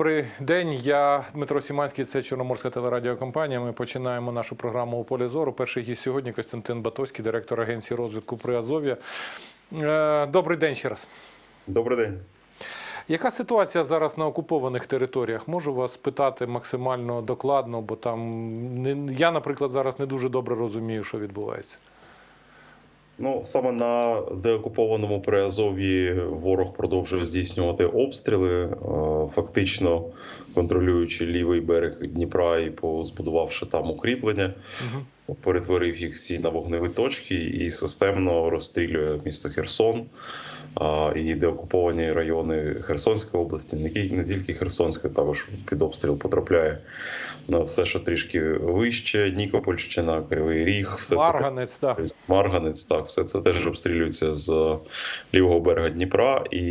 Добрий день. Я Дмитро Сіманський. Це Чорноморська телерадіокомпанія. Ми починаємо нашу програму у полі зору. Перший гість сьогодні Костянтин Батоський, директор агенції розвитку при Азов'я. Е, Добрий день ще раз. Добрий день. Яка ситуація зараз на окупованих територіях? Можу вас питати максимально докладно, бо там я, наприклад, зараз не дуже добре розумію, що відбувається. Ну саме на деокупованому Приазов'ї ворог продовжує здійснювати обстріли, е, фактично контролюючи лівий берег Дніпра і позбудувавши там укріплення, Угу. Перетворив їх всі на вогневі точки і системно розстрілює місто Херсон і деокуповані райони Херсонської області, не тільки Херсонської, також під обстріл потрапляє на все, що трішки вище, Нікопольщина, Кривий Ріг, все це Марганець, так. Тобто Марганець, так, все це теж обстрілюється з лівого берега Дніпра, і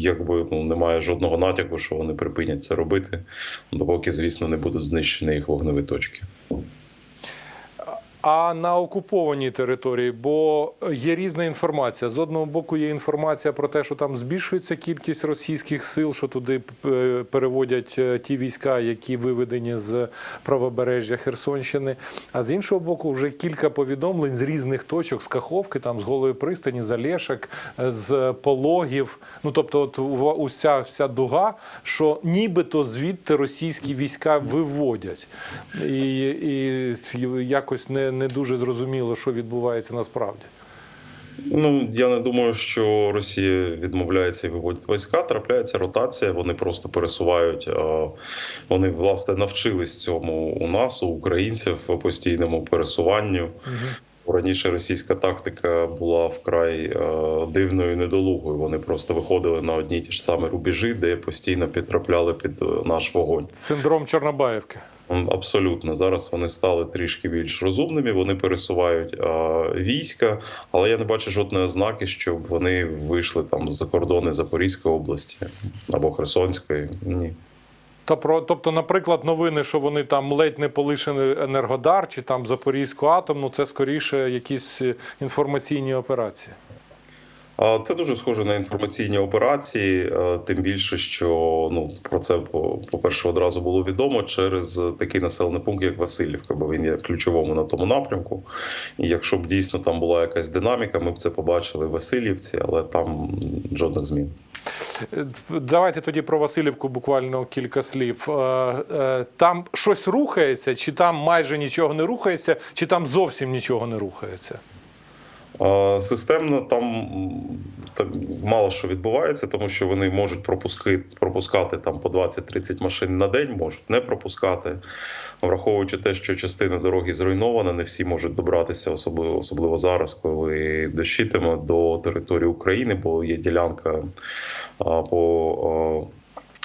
якби ну немає жодного натяку, що вони припинять це робити, допоки, звісно, не будуть знищені їх вогневі точки. А на окупованій території, бо є різна інформація. З одного боку, є інформація про те, що там збільшується кількість російських сил, що туди е, переводять е, ті війська, які виведені з правобережжя Херсонщини. А з іншого боку, вже кілька повідомлень з різних точок, з Каховки, там з голої пристані, з Олешек, е, з пологів. Ну тобто, от уся вся дуга, що нібито звідти російські війська виводять, і, і якось не, не дуже зрозуміло, що відбувається насправді. Ну я не думаю, що Росія відмовляється і виводить війська. Трапляється ротація. Вони просто пересувають. е, Вони власне навчились цьому у нас, у українців, постійному пересуванню. Раніше російська тактика була вкрай е, дивною і недолугою. Вони просто виходили на одні й ті ж самі рубежі, де постійно підтрапляли під е, наш вогонь. Синдром Чорнобаївки. Абсолютно зараз вони стали трішки більш розумними. Вони пересувають е, війська, але я не бачу жодної ознаки, щоб вони вийшли там за кордони Запорізької області або Херсонської. Ні. Тобто, наприклад, новини, що вони там ледь не полишили Енергодар чи там Запорізьку атомну, це скоріше якісь е, інформаційні операції. Це дуже схоже на інформаційні операції, тим більше, що ну про це по-перше, одразу було відомо через такий населений пункт, як Васильівка, бо він є ключовому на тому напрямку. І якщо б дійсно там була якась динаміка, ми б це побачили в Васильівці, але там жодних змін. Давайте тоді про Васильівку буквально кілька слів. Е, е, Там щось рухається, чи там майже нічого не рухається, чи там зовсім нічого не рухається? Системно там так мало що відбувається, тому що вони можуть пропуски, пропускати там по 20-30 машин на день, можуть не пропускати. Враховуючи те, що частина дороги зруйнована, не всі можуть добратися, особливо особливо зараз, коли дощитиме до території України, бо є ділянка по.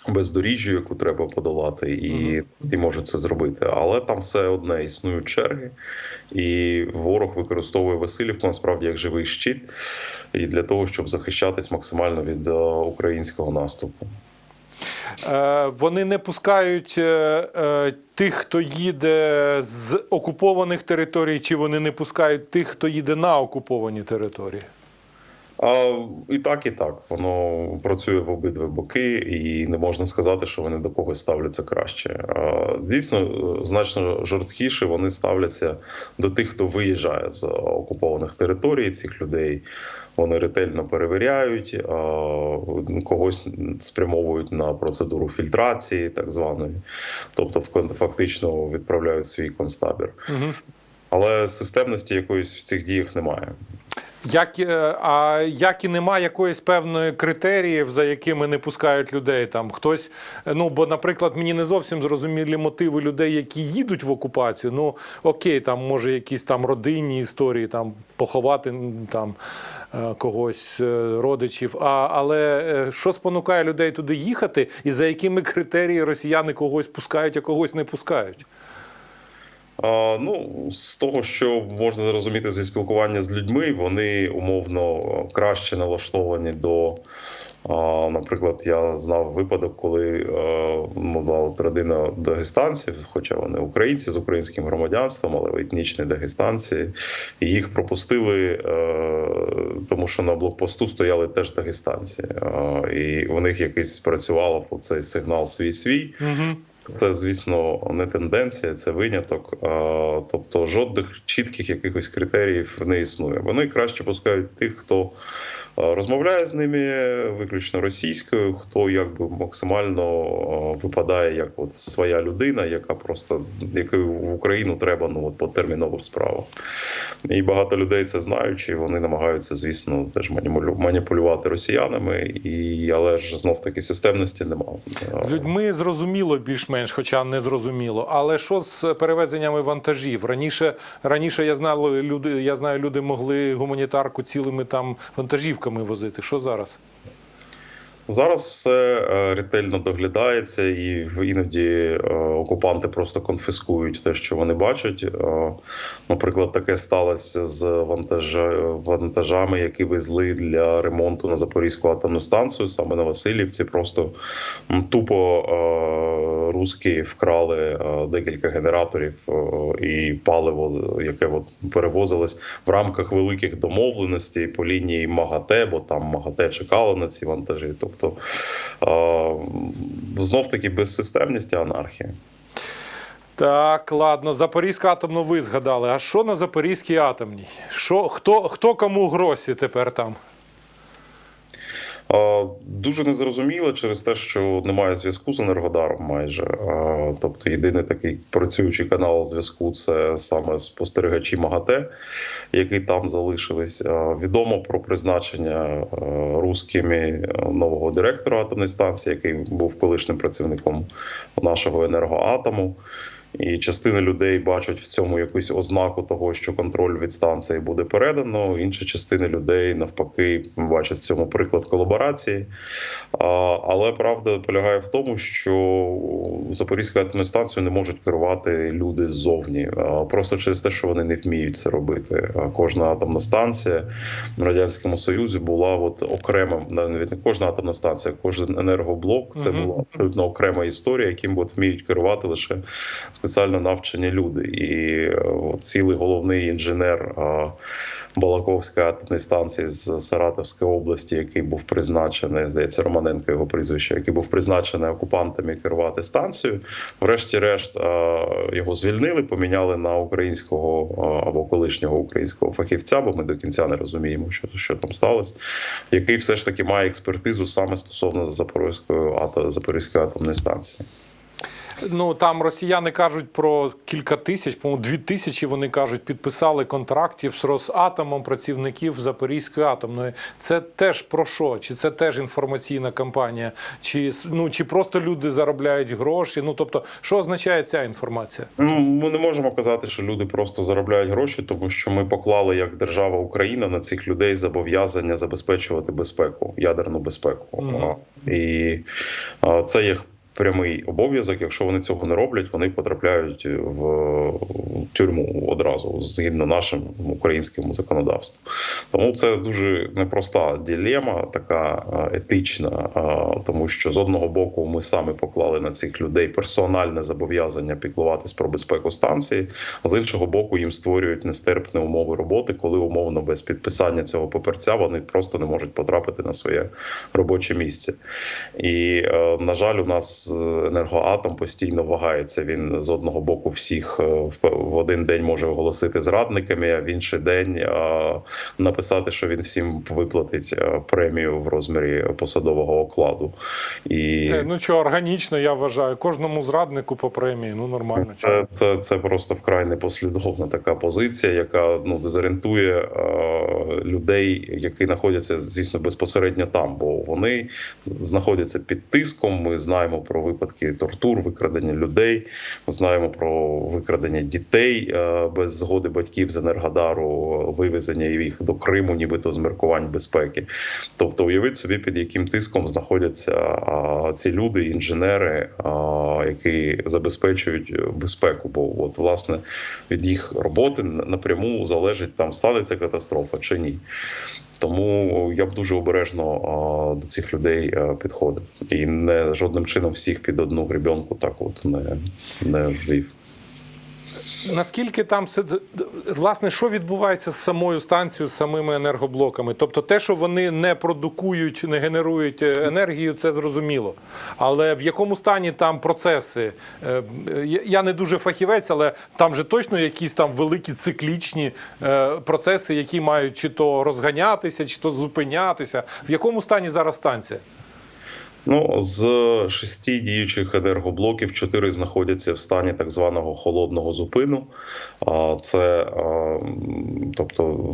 Бездоріжжю, яку треба подолати, і всі можуть це зробити. Але там все одне існують черги, і ворог використовує Васильівку насправді як живий щит, і для того, щоб захищатись максимально від е, українського наступу. Е, Вони не пускають е, тих, хто їде з окупованих територій, чи вони не пускають тих, хто їде на окуповані території? А і так, і так воно працює в обидві боки, і не можна сказати, що вони до когось ставляться краще. А, Дійсно, е, значно жорсткіше вони ставляться до тих, хто виїжджає з окупованих територій. Цих людей вони ретельно перевіряють, а, когось спрямовують на процедуру фільтрації, так званої, тобто фактично відправляють свій концтабір. Угу. Але системності якоїсь в цих діях немає. Як, е, а як і немає якоїсь певної критеріїв, за якими не пускають людей там хтось. е, Ну бо, наприклад, мені не зовсім зрозумілі мотиви людей, які їдуть в окупацію. Ну окей, там може якісь там родинні історії, там поховати там е, когось родичів. А але що спонукає людей туди їхати, і за якими критерії росіяни когось пускають, а когось не пускають? Ну, з того, що можна зрозуміти зі спілкування з людьми, вони умовно краще налаштовані до Наприклад, я знав випадок, коли була родина дагестанців, хоча вони українці з українським громадянством, але етнічні дагестанці, і їх пропустили, тому що на блокпосту стояли теж дагестанці, і у них якийсь спрацював оцей сигнал свій свій. Угу. Це, звісно, не тенденція, це виняток. Тобто жодних чітких якихось критеріїв не існує. Вони краще пускають тих, хто розмовляє з ними виключно російською, хто якби максимально випадає як от своя людина, яка просто якою в Україну треба ну от по термінових справах. І багато людей це знаючи, вони намагаються, звісно, теж маніпулю- маніпулювати росіянами, і але ж знов таки системності немає. З людьми зрозуміло більш-менш, хоча не зрозуміло. Але що з перевезеннями вантажів? Раніше, раніше я знав, люди, я знаю, люди могли гуманітарку цілими там вантажівками возити. Що зараз? Зараз все е, ретельно доглядається, і іноді е, окупанти просто конфіскують те, що вони бачать. Е, Наприклад, таке сталося з вантажа, вантажами, які везли для ремонту на Запорізьку атомну станцію, саме на Васильівці. Просто тупо руски вкрали декілька генераторів і паливо, яке от перевозилось в рамках великих домовленостей по лінії МАГАТЕ, бо там МАГАТЕ чекало на ці вантажі. Тобто знов таки безсистемність і анархія. Так, ладно, Запорізьку атомну ви згадали. А що на Запорізькій атомній? Що, хто, хто кому гроші тепер там? Дуже незрозуміло через те, що немає зв'язку з Енергодаром майже. Тобто єдиний такий працюючий канал зв'язку це саме спостерігачі МАГАТЕ, які там залишились. Відомо про призначення а, русскими нового директора атомної станції, який був колишнім працівником нашого енергоатому. І частина людей бачать в цьому якусь ознаку того, що контроль від станції буде передано. Інша частина людей навпаки бачать в цьому приклад колаборації. А, Але правда полягає в тому, що Запорізькою атомною станцією не можуть керувати люди ззовні, просто через те, що вони не вміють це робити. А Кожна атомна станція в радянському союзі була от окремим, навіть не кожна атомна станція, кожен енергоблок це була абсолютно окрема історія, яким от вміють керувати лише спеціально навчені люди. І е, от цілий головний інженер а, Балаковської атомної станції з Саратовської області, який був призначений, здається, Романенко його прізвище, який був призначений окупантами керувати станцією. Врешті-решт а, його звільнили, поміняли на українського або колишнього українського фахівця, бо ми до кінця не розуміємо, що, що там сталося, який все ж таки має експертизу саме стосовно Запорізької атомної станції. Ну там росіяни кажуть про кілька тисяч, по-моєму, дві тисячі вони кажуть, підписали контрактів з Росатомом працівників Запорізької атомної. Це теж про що? Чи це теж інформаційна кампанія? Чи ну чи просто люди заробляють гроші? Ну тобто, що означає ця інформація? Ну, Ми не можемо казати, що люди просто заробляють гроші, тому що ми поклали як держава Україна на цих людей зобов'язання забезпечувати безпеку, ядерну безпеку. Мгм. А, І це їх. Прямий обов'язок, якщо вони цього не роблять, вони потрапляють в тюрму одразу згідно нашим українським законодавством. Тому це дуже непроста ділема, така етична, тому що з одного боку ми самі поклали на цих людей персональне зобов'язання піклуватись про безпеку станції, а з іншого боку, їм створюють нестерпні умови роботи, коли умовно без підписання цього паперця вони просто не можуть потрапити на своє робоче місце. І е, на жаль, у нас е, енергоатом постійно вагається. Він з одного боку всіх е, в- один день може оголосити зрадниками, а в інший день е, написати, що він всім виплатить е, премію в розмірі посадового окладу. І Ну що, органічно, я вважаю, кожному зраднику по премії. Ну нормально. Це, це, це просто вкрай непослідовна така позиція, яка ну дезорієнтує людей, які знаходяться, звісно, безпосередньо там, бо вони знаходяться під тиском. Ми знаємо про випадки тортур, викрадення людей. Ми знаємо про викрадення дітей е, без згоди батьків з Енергодару, вивезення їх до Криму, нібито з міркувань безпеки. Тобто, уявіть собі, під яким тиском знаходяться ці люди, інженери, які забезпечують безпеку. Бо от власне від їх роботи напряму залежить там станеться катастрофа чи ні. Тому я б дуже обережно до цих людей підходив і не жодним чином всіх під одну гребенку так от не, не ввів. Наскільки там власне, що відбувається з самою станцією, з самими енергоблоками? Тобто, те, що вони не продукують, не генерують е, енергію, це зрозуміло. Але в якому стані там процеси? Е, я- Я не дуже фахівець, але там же точно якісь там великі циклічні е, процеси, які мають чи то розганятися, чи то зупинятися. В якому стані зараз станція? Ну, з шести діючих енергоблоків чотири знаходяться в стані так званого холодного зупину. Це тобто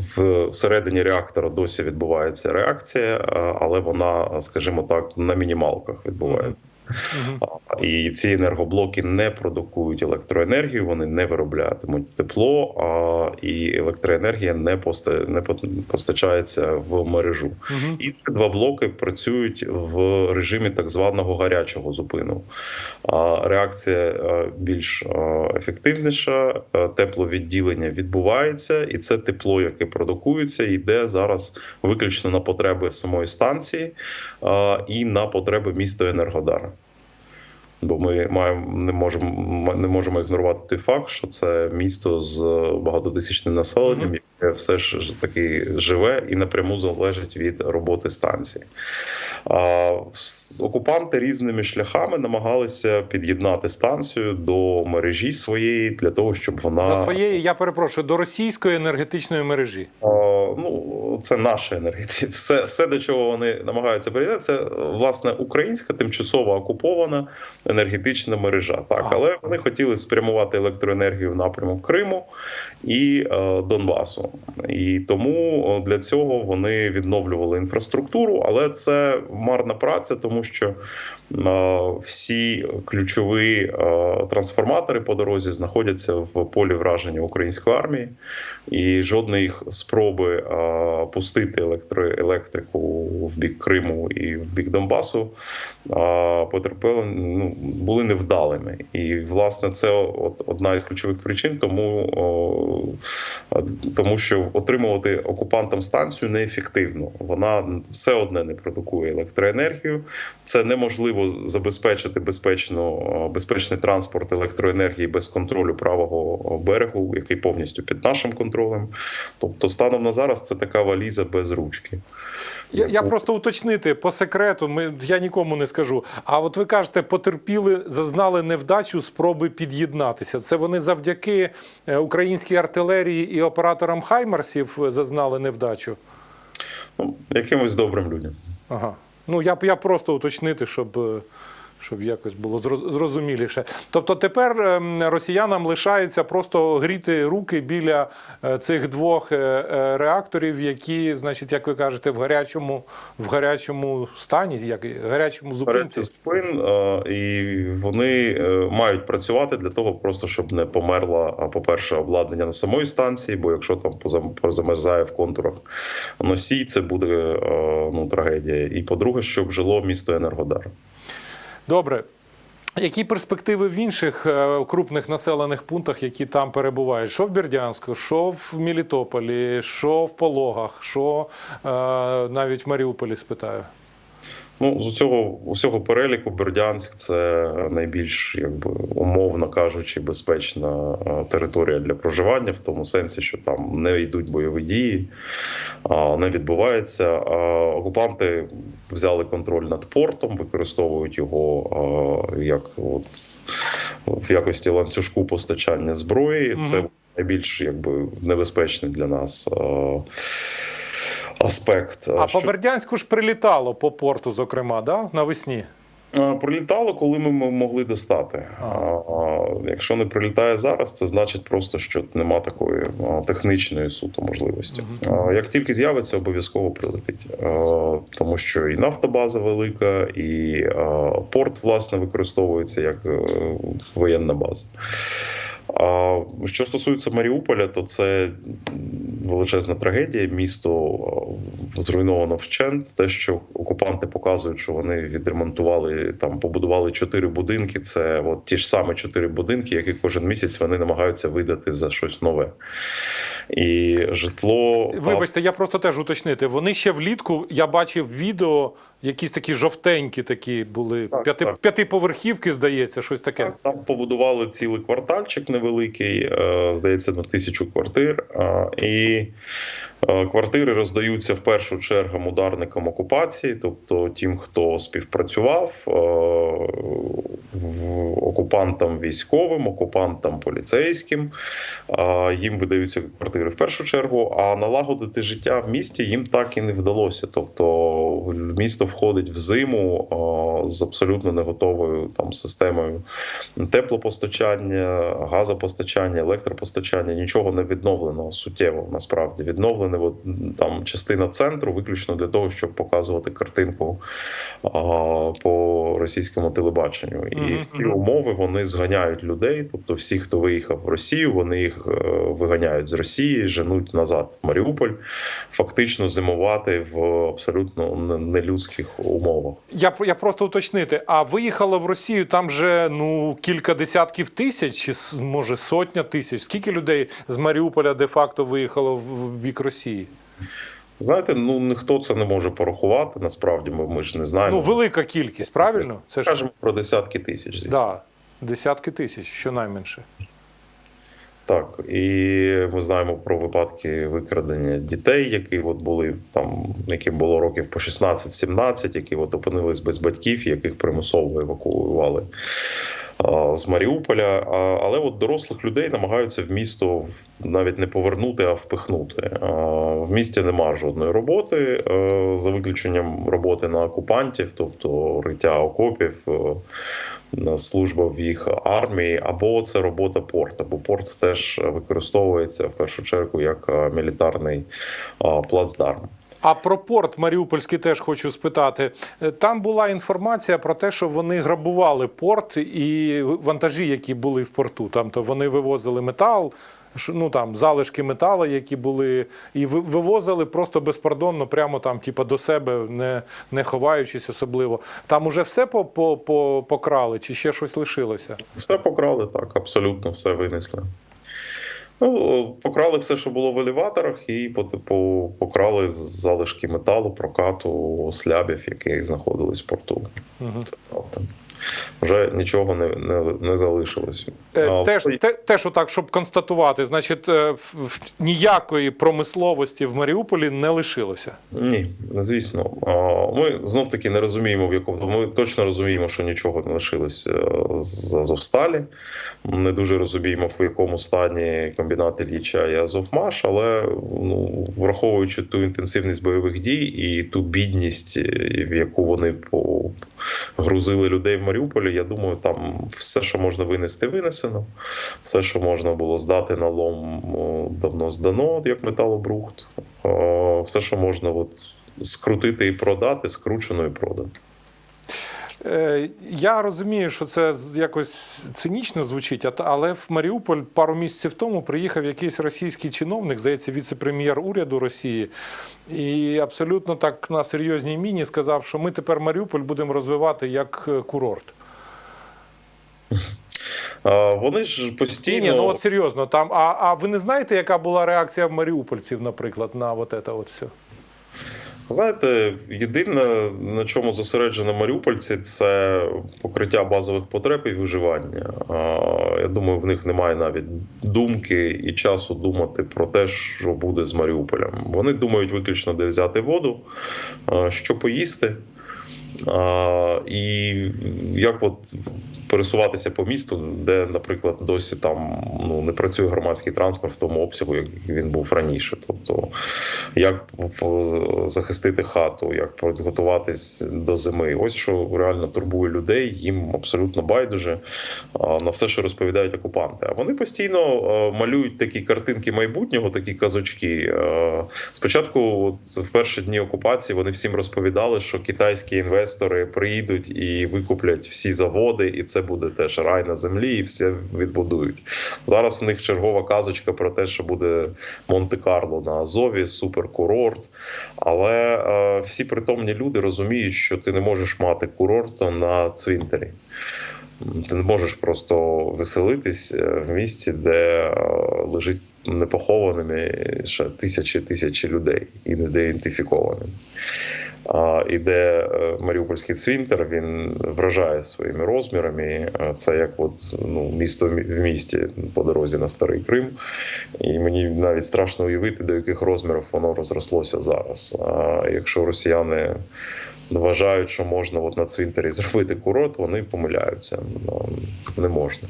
всередині реактора досі відбувається реакція, але вона, скажімо так, на мінімалках відбувається. А, І ці енергоблоки не продукують електроенергію, вони не вироблятимуть тепло, а і електроенергія не поста- не постачається в мережу. І два блоки працюють в режимі так званого гарячого зупину. Реакція більш ефективніша, тепловідділення відбувається, і це тепло, яке продукується, йде зараз виключно на потреби самої станції і на потреби міста Енергодара. Бо ми маємо не можемо не можемо ігнорувати той факт, що це місто з багатотисячним населенням, яке все ж таки живе і напряму залежить від роботи станції. А, окупанти різними шляхами намагалися під'єднати станцію до мережі своєї для того, щоб вона До своєї, я перепрошую, до російської енергетичної мережі. а, ну, це наша енергетика. Все, все, до чого вони намагаються перейти, це власне українська тимчасово окупована енергетична мережа. Так, але вони хотіли спрямувати електроенергію в напрямок Криму і е, Донбасу. І тому для цього вони відновлювали інфраструктуру, але це марна праця, тому що е, всі ключові е, трансформатори по дорозі знаходяться в полі враження української армії, і жодної їх спроби е, пустити електро, електрику в бік Криму і в бік Донбасу е, потерпіли, ну, були невдалими. І власне це от одна із ключових причин, тому, о, тому що отримувати окупантам станцію неефективно. Вона все одне не продукує електроенергію. Це неможливо забезпечити безпечно, безпечний транспорт електроенергії без контролю правого берегу, який повністю під нашим контролем. Тобто, станом на зараз це така валіза без ручки. Я, я просто уточнити по секрету, ми, я нікому не скажу. А от ви кажете, потерпіли, зазнали невдачу спроби під'єднатися. Це вони завдяки е, українській артилерії і операторам Хаймарсів е, зазнали невдачу. Ну, якимось добрим людям. Ага. Ну я, я просто уточнити, щоб, е, щоб якось було зрозуміліше. Тобто тепер ем, росіянам лишається просто гріти руки біля е, цих двох е, е, реакторів, які, значить, як ви кажете, в гарячому, в гарячому стані, як і- гарячому зупинці. Спин, і вони мають працювати для того, просто щоб не померла, по-перше, обладнання на самої станції, бо якщо там позам- позамерзає в контурах носій, це буде ну, трагедія. І по-друге, щоб жило місто Енергодар. Добре. Які перспективи в інших е, крупних населених пунктах, які там перебувають? Що в Бердянську, що в Мілітополі, що в Пологах, що е, навіть в Маріуполі спитаю. Ну, з цього усього переліку Бердянськ це найбільш, якби умовно кажучи, безпечна е, територія для проживання, в тому сенсі, що там не йдуть бойові дії, не відбувається. А Окупанти взяли контроль над портом, використовують його як от в якості ланцюжку постачання зброї. Це найбільш якби небезпечний для нас. Аспект А Що- по Бердянську ж прилітало по порту, зокрема, да? навесні. Прилітало, коли ми могли достати. А, якщо не прилітає зараз, це значить просто, що нема такої технічної суто можливості. А, як тільки з'явиться, обов'язково прилетить, тому що і нафтобаза велика, і порт власне використовується як е, воєнна база. А що стосується Маріуполя, то це величезна трагедія. Місто зруйновано вщент. Те, що окупанти показують, що вони відремонтували там, побудували чотири будинки. Це от ті ж самі чотири будинки, які кожен місяць вони намагаються видати за щось нове. І житло Вибачте, я просто теж уточнити. Вони ще влітку, я бачив відео, якісь такі жовтенькі такі були. Так, п'яти, так. п'ятиповерхівки, здається, щось таке. Так, там побудували цілий квартальчик невеликий, е, здається, на тисячу квартир. е, І квартири роздаються в першу чергу ударникам окупації, тобто тим, хто співпрацював, е, окупантам військовим, окупантам поліцейським. Е, Їм видаються квартири в першу чергу, а налагодити життя в місті їм так і не вдалося. Тобто місто входить в зиму е, з абсолютно не готовою там системою теплопостачання, газопостачання, електропостачання нічого не відновлено суттєво. Насправді відновлене от, там частина центру, виключно для того, щоб показувати картинку а, по російському телебаченню. І всі умови вони зганяють людей. Тобто, всі, хто виїхав в Росію, вони їх е, виганяють з Росії, женуть назад в Маріуполь, фактично зимувати в абсолютно нелюдських умовах. Я, я просто уточнити. А виїхали в Росію там же ну кілька десятків тисяч, може сотня тисяч. Скільки людей з Маріуполя де-факто виїхало в- в бік Росії? Знаєте, ну ніхто це не може порахувати. Насправді ми, ми ж не знаємо. Ну, велика кількість, правильно? Це ж Кажемо про десятки тисяч. Звісно. да, десятки тисяч, щонайменше. Так, і ми знаємо про випадки викрадення дітей, які от були там, яким було років по 16-17, які от опинились без батьків, яких примусово евакуювали з Маріуполя. Але от дорослих людей намагаються в місто навіть не повернути, а впихнути. В місті нема жодної роботи, за виключенням роботи на окупантів, тобто риття окопів. служба в їх армії, або це робота порту, бо порт теж використовується в першу чергу як мілітарний плацдарм. А про порт Маріупольський теж хочу спитати. Е, Там була інформація про те, що вони грабували порт і вантажі, які були в порту. Там то вони вивозили метал, ну там залишки металу, які були, і вивозили просто безпардонно, прямо там, типу, до себе, не, не ховаючись особливо. Там уже все по, по, по, покрали, чи ще щось лишилося? Все покрали так, абсолютно все винесли. Ну, покрали все, що було в елеваторах, і по- по- покрали залишки металу, прокату, слябів, які знаходились в порту. Угу. Це правда. Вже нічого не, не, не залишилось. Е, А, Теж, те, теж отак, щоб констатувати, значить, е, в- в- ніякої промисловості в Маріуполі не лишилося. Ні, звісно. Ми знов таки не розуміємо, в якому ми точно розуміємо, що нічого не лишилось е, з Азовсталі. Не дуже розуміємо, в якому стані комбінат Ілліча і Азовмаш, але ну, враховуючи ту інтенсивність бойових дій і ту бідність, в яку вони погрузили людей в Маріуполі, я думаю, там все, що можна винести, винесено. Все, що можна було здати на лом, давно здано, як металобрухт. Все, що можна от, скрутити і продати, скручено і продано. Е, Я розумію, що це якось цинічно звучить, але в Маріуполь пару місяців тому приїхав якийсь російський чиновник, здається, віце-прем'єр уряду Росії, і абсолютно так на серйозній міні сказав, що ми тепер Маріуполь будемо розвивати як е, курорт. А, Вони ж Ні, постійно. ні, ну от серйозно. Там, а, а ви не знаєте, яка була реакція в маріупольців, наприклад, на от це от все? Знаєте, єдине, на чому зосереджено маріупольці, це покриття базових потреб і виживання. Я думаю, в них немає навіть думки і часу думати про те, що буде з Маріуполем. Вони думають виключно, де взяти воду, що поїсти. І як от пересуватися по місту, де, наприклад, досі там ну не працює громадський транспорт в тому обсягу, як він був раніше. Тобто, як по- захистити хату, як підготуватись до зими. Ось що реально турбує людей, їм абсолютно байдуже на все, що розповідають окупанти. А вони постійно малюють такі картинки майбутнього, такі казочки. Спочатку, от, в перші дні окупації, вони всім розповідали, що китайські інвестори приїдуть і викуплять всі заводи, і це буде теж рай на землі, і все відбудують. Зараз у них чергова казочка про те, що буде Монте-Карло на Азові, суперкурорт. Але е, всі притомні люди розуміють, що ти не можеш мати курорту на цвинтарі. Ти не можеш просто веселитись е, в місті, де е, лежить непохованими ще тисячі тисячі людей і недеідентифікованими. А, і де е, Маріупольський цвинтар він вражає своїми розмірами. Це як от, ну, місто в місті по дорозі на Старий Крим. І мені навіть страшно уявити, до яких розмірів воно розрослося зараз. А якщо росіяни вважають, що можна от на цвинтарі зробити курорт, вони помиляються. Ну, Не можна.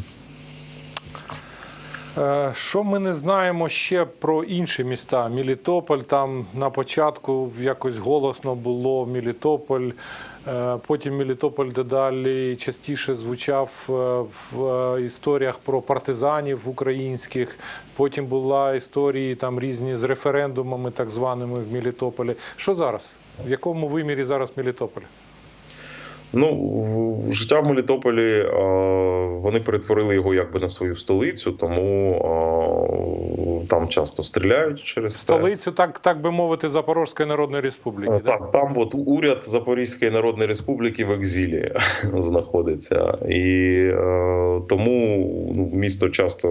Е, Що ми не знаємо ще про інші міста? Мелітополь там на початку якось голосно було Мелітополь. е, Потім Мелітополь дедалі частіше звучав е, в історіях про партизанів українських. Потім була історії там різні з референдумами, так званими в Мелітополі. Що зараз? В якому вимірі зараз Мелітополь? Ну, життя в Мелітополі е, вони перетворили його якби на свою столицю, тому е, там часто стріляють через. Столицю, так, так би мовити, Запорозької Народної Республіки. Е, да? Так, там от уряд Запорізької Народної Республіки в екзилі знаходиться, і е, тому ну, місто часто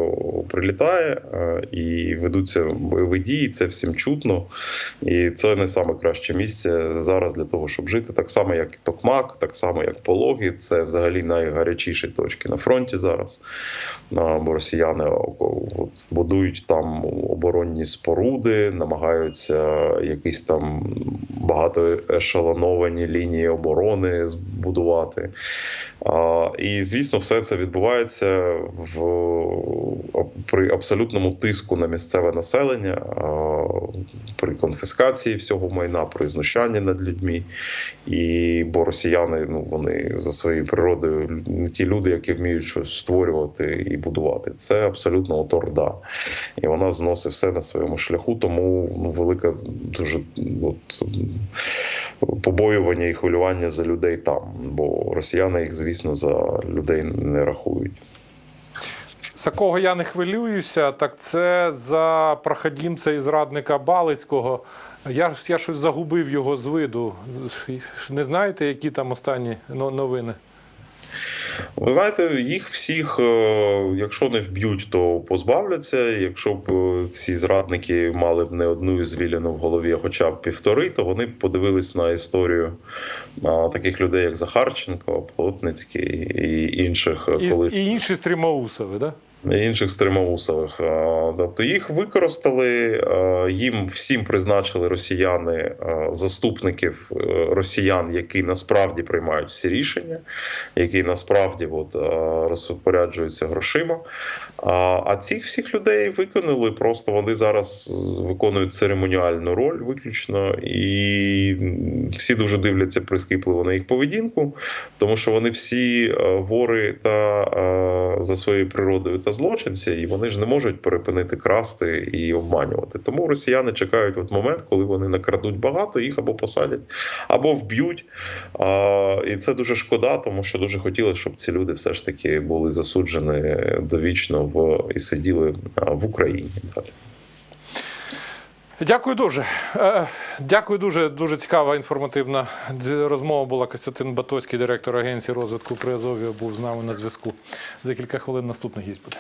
прилітає е, і ведуться бойові дії. Це всім чутно, і це не саме краще місце зараз для того, щоб жити. Так само, як і Токмак, так само як Пологи. Це взагалі найгарячіші точки на фронті зараз. Бо росіяни от, будують там оборонні споруди, намагаються якісь там багатоешелоновані лінії оборони збудувати. І звісно, все це відбувається в при абсолютному тиску на місцеве населення, при конфіскації всього майна, при знущанні над людьми. І бо росіяни, ну вони за своєю природою не ті люди, які вміють щось створювати і будувати. Це абсолютно от орда. І вона зносить все на своєму шляху. Тому ну, велике дуже от, побоювання і хвилювання за людей там. Бо росіяни їх, звісно, за людей не рахують. За кого я не хвилююся, так це за проходімця і зрадника Балицького. Я, я щось загубив його з виду. Не знаєте, які там останні новини? Ви знаєте, їх всіх, е, якщо не вб'ють, то позбавляться. Якщо б е, ці зрадники мали б не одну звіліну в голові, а хоча б півтори, то вони б подивились на історію таких людей, як Захарченко, Плотницький і інших е, І, коли і інші стрімоусови, да? Інших стримоусових. Тобто їх використали, їм всім призначили росіяни заступників е, росіян, які насправді приймають всі рішення, які насправді от, розпоряджуються грошима. А, цих всіх людей виконали. Просто вони зараз виконують церемоніальну роль виключно, і всі дуже дивляться прискіпливо на їх поведінку, тому що вони всі е, вори та е, за своєю природою та злочинці, і вони ж не можуть перепинити красти і обманювати. Тому росіяни чекають от момент, коли вони накрадуть багато, їх або посадять, або вб'ють. А, і це дуже шкода, тому що дуже хотілося, щоб ці люди все ж таки були засуджені довічно в і сиділи в Україні. Так. Дякую дуже. Е, Дякую дуже. Дуже цікава інформативна розмова була. Костянтин Батоцький, директор агенції розвитку Приазов'я, був з нами на зв'язку. За кілька хвилин наступний гість буде.